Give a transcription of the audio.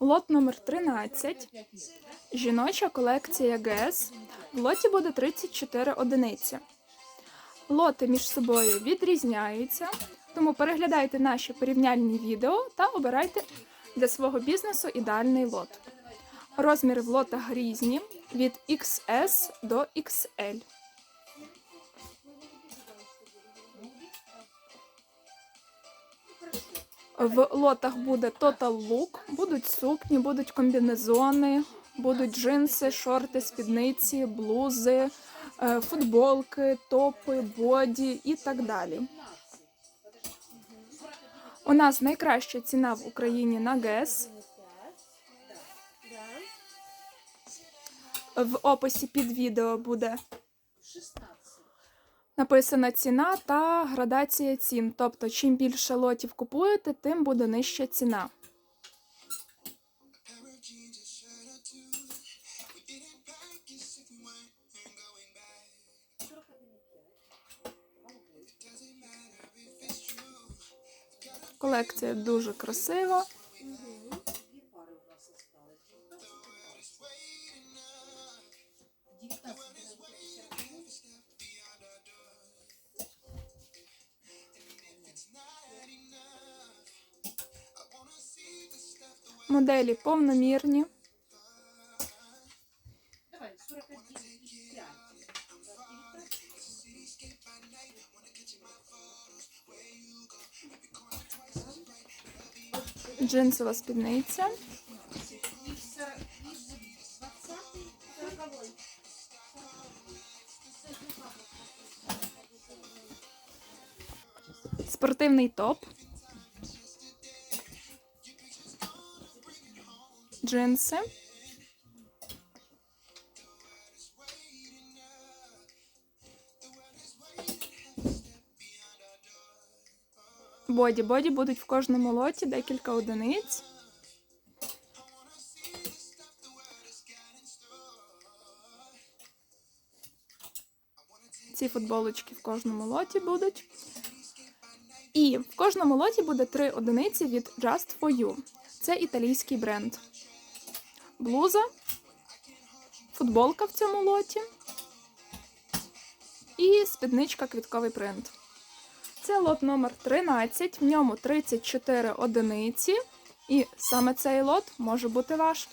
Лот номер 13. Жіноча колекція ГЕС. В лоті буде 34 одиниці. Лоти між собою відрізняються, тому переглядайте наші порівняльні відео та обирайте для свого бізнесу ідеальний лот. Розміри в лотах різні від XS до XL. В лотах буде Total Look, будуть сукні, будуть комбінезони, будуть джинси, шорти, спідниці, блузи, е, футболки, топи, боді і так далі. У нас найкраща ціна в Україні на ГЕС. В описі під відео буде написана ціна та градація цін. Тобто, чим більше лотів купуєте, тим буде нижча ціна. Колекція дуже красива. Моделі повномірні. Давай, 41 5. Джинсова спідниця. Спортивний топ. Джинси. Боді. Боді будуть в кожному лоті декілька одиниць. Ці футболочки в кожному лоті будуть. І в кожному лоті буде три одиниці від Just for You. Це італійський бренд. Блуза, футболка в цьому лоті і спідничка квітковий принт. Це лот номер 13, в ньому 34 одиниці, і саме цей лот може бути ваш.